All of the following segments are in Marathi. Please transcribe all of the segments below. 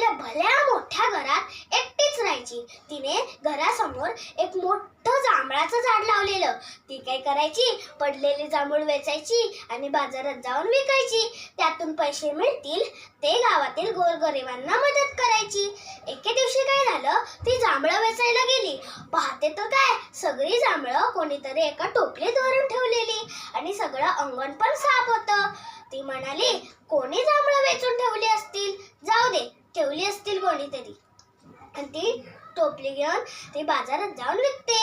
आपल्या भल्या मोठ्या घरात एकटीच राहायची. तिने घरासमोर एक मोठं जांभळाचं झाड लावलेलं. ती काय करायची? पडलेली जांभूळ वेचायची आणि बाजारात जाऊन विकायची. त्यातून पैसे मिळतील ते गावातील गोरगरिबांना मदत करायची. एके दिवशी काय झालं? ती जांभळं वेचायला गेली. पाहते तर काय? सगळी जांभळं कोणीतरी एका टोपलीत भरून ठेवलेली आणि सगळं अंगण पण साफ होतं. ती म्हणाली कोणी जांभळं वेचून ठेवली असतील? जाऊ दे ठेवली असतील कोणीतरी आणि ती टोपली घेऊन ती बाजारात जाऊन विकते.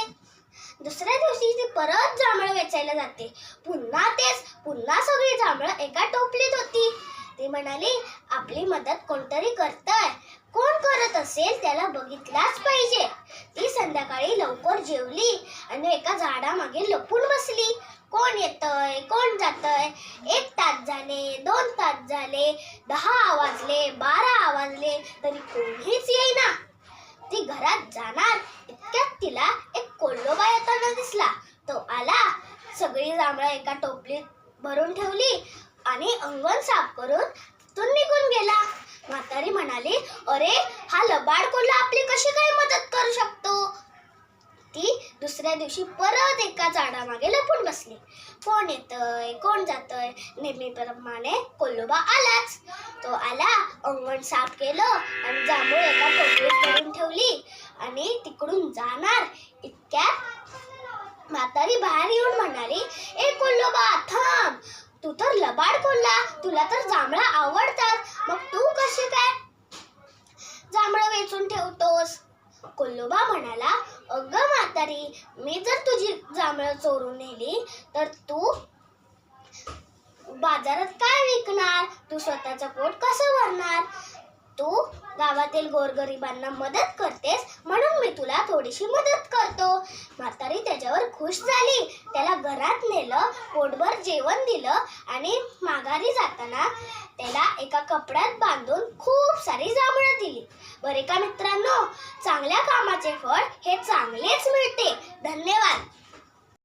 दुसऱ्या दिवशी ती परत जांभळं वेचायला जाते. पुन्हा तेच पुन्हा सगळी जांभळं एका टोपलीत होती. ती म्हणाली आपली मदत कोणतरी करतंय. कोण करत असेल त्याला बघितलाच पाहिजे. ती संध्याकाळी लवकर जेवली आणि एका झाडामागे लपून बसली. कोण येतंय कोण जातंय? एक तास झाले दोन तास झाले दहा वाजले बारा वाजले तरी कोणीच येईना. ती घरात जाणार इतक्यात तिला एक कोल्लोबा येताना दिसला. तो आला सगळी जांभळं एका टोपलीत भरून ठेवली आणि अंगण साफ करून तिथून निघून गेला. म्हातारी म्हणाली अरे हा लबाड कोल्हा आपली कशी काय मदत करू शकतो? दुसऱ्या दिवशी परत एका झाडामागे लपून बसली. कोण येतंय? कोण जातंय? नेहमीप्रमाणे कोल्होबा आलाच. तो आला अंगण साफ केलं आणि जांभूळ एका टोपलीत भरून ठेवली आणि तिकडून जाणार. इतक्यात म्हातारी बाहेर येऊन म्हणाली ए कोल्होबा थांब. तू तर लबाड कोल्हा तुला तर जांभळा आवडतात. मग तू कशी काय? जांभळं वेचून ठेव कोल्होबा म्हणाला अगं म्हातारी मी जर तुझी जांभळं चोरून नेली तर तू बाजारात काय विकणार? तू स्वतःचं पोट कसं भरणार? तू गावातील गोरगरिबांना मदत करतेस म्हणून मी तुला थोडीशी मदत करतो. म्हातारी त्याच्यावर खुश झाली. त्याला घरात नेलं पोटभर जेवण दिलं आणि माघारी जाताना त्याला एका कपड्यात बांधून खूप सारी जांभळं दिली. बरे का मित्रांनो? चांगल्या कामाचे फळ हे चांगलेच मिळते. धन्यवाद.